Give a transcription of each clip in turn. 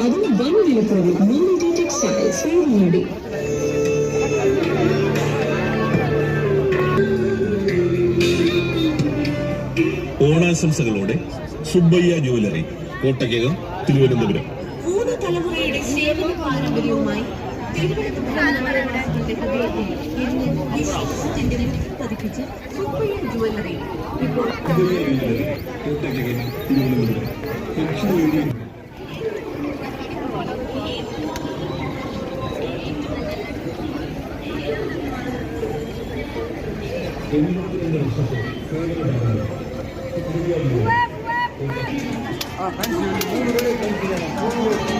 അതും ഓണാശംസകളോടെ സുബ്ബയ്യ ജുവലറി കോട്ടയ്ക്കകം തിരുവനന്തപുരം. മൂന്ന് തലമുറയുടെ സേവന പാരമ്പര്യവുമായി പതിപ്പിച്ച് ജുവല്ലറി ഇപ്പോൾ കോട്ടയ്ക്കകം തിരുവനന്തപുരം നിങ്ങളുടെ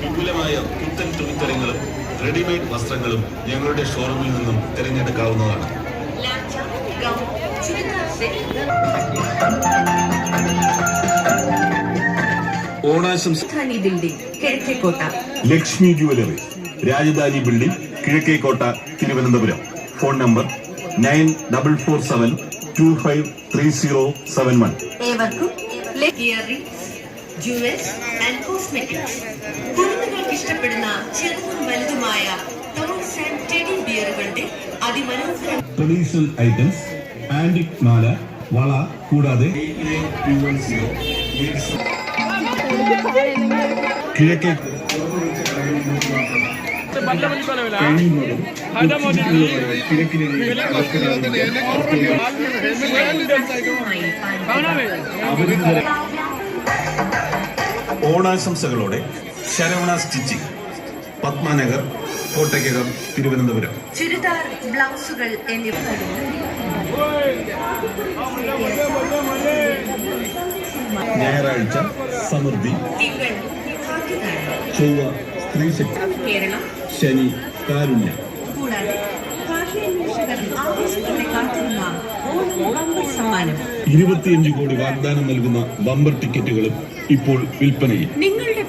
വിപുലമായ പുത്തൻ തുണിത്തരങ്ങളും റെഡിമെയ്ഡ് വസ്ത്രങ്ങളും ഞങ്ങളുടെ ഷോറൂമിൽ നിന്നും തിരഞ്ഞെടുക്കാവുന്നതാണ്. ഓണാശംസ ധാനി building Kizhakkekotta Lakshmi jewellery Rajdhani building Kizhakkekotta Thiruvananthapuram. Phone number nine double four seven two five three zero seven one. ഏവർക്കും ജുവൽസ് ആൻഡ് കോസ്മെറ്റിക്സ്. കുരുന്നുകൾക്ക് ഇഷ്ടപ്പെടുന്ന ചെറുതും വലുതുമായ ആൻഡ് ടെഡി ബിയറുകളുടെ അതിമനോഹര ട്രഡീഷണൽ ഐറ്റംസ് ആന്റിക് മാല വള കൂടാതെ കിഴക്കേ. ഓണാശംസകളോടെ ശരവണ സ്റ്റിച്ചിങ് പത്മനഗർ കോട്ടയ്ക്കകം തിരുവനന്തപുരം. ചുരിദാർ ബ്ലൗസുകൾ എന്നിവ. ഞായറാഴ്ച സമൃദ്ധി ചൊവ്വ സ്ത്രീശക്തി ശനി കാരുണ്യ. ഇരുപത്തിയഞ്ച് കോടി വാഗ്ദാനം നൽകുന്ന ബമ്പർ ടിക്കറ്റുകളും ഇപ്പോൾ വിൽപ്പനയിൽ. നിങ്ങളുടെ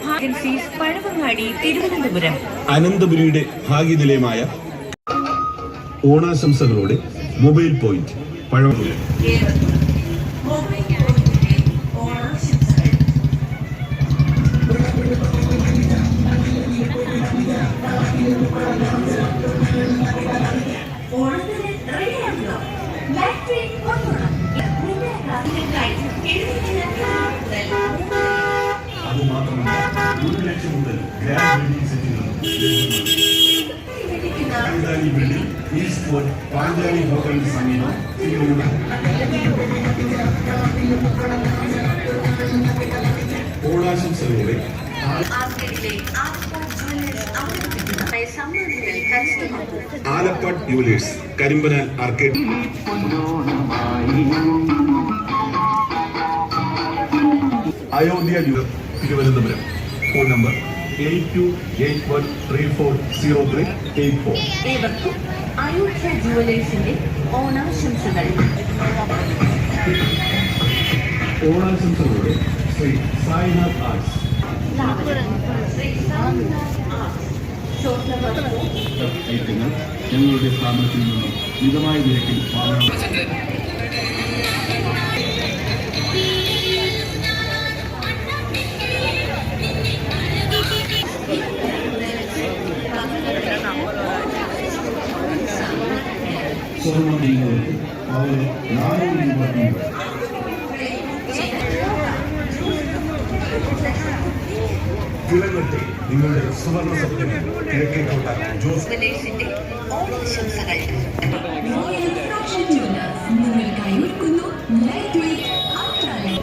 പഴവങ്ങാടി തിരുവനന്തപുരം. അനന്തപുരിയുടെ ഭാഗ്യനിലയമായ ഓണാശംസകളോടെ മൊബൈൽ പോയിന്റ് പഴവങ്ങാടി. അത് മാത്രമല്ല ഒരു ലക്ഷം മുതൽ grand building സെറ്റുകളും Rajdhani building east fort Panchali ഹോട്ടലിന് സമീപം ഓണാശംസകളോടെ Alappad jewellers Karimpanal arcade. Ayodhya Thiruvananthapuram. Phone number eight two eight one three four zero three eight four. ഏവർക്കും അയോധ്യ ജുവലേഴ്സിന്റെ ഓണാശംസകൾ. ഓണാശംസകളോടെ ശ്രീ സായിനാഥ് ആർട്സ്. ഐറ്റങ്ങൾ ഞങ്ങളുടെ സ്ഥാപനത്തിൽ നിന്നും മിതമായ നിരക്കിൽ വാങ്ങാൻ നിങ്ങളുടെ സുവർണ സ്വപ്നം കിഴക്കേക്കോട്ട ജോസ്.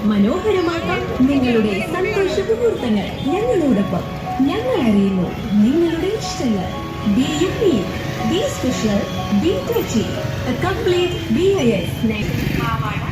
മനോഹരമാക്കാം നിങ്ങളുടെ സന്തോഷ മുഹൂർത്തങ്ങൾ ഞങ്ങളോടൊപ്പം. special B touch complete B I S പാവാട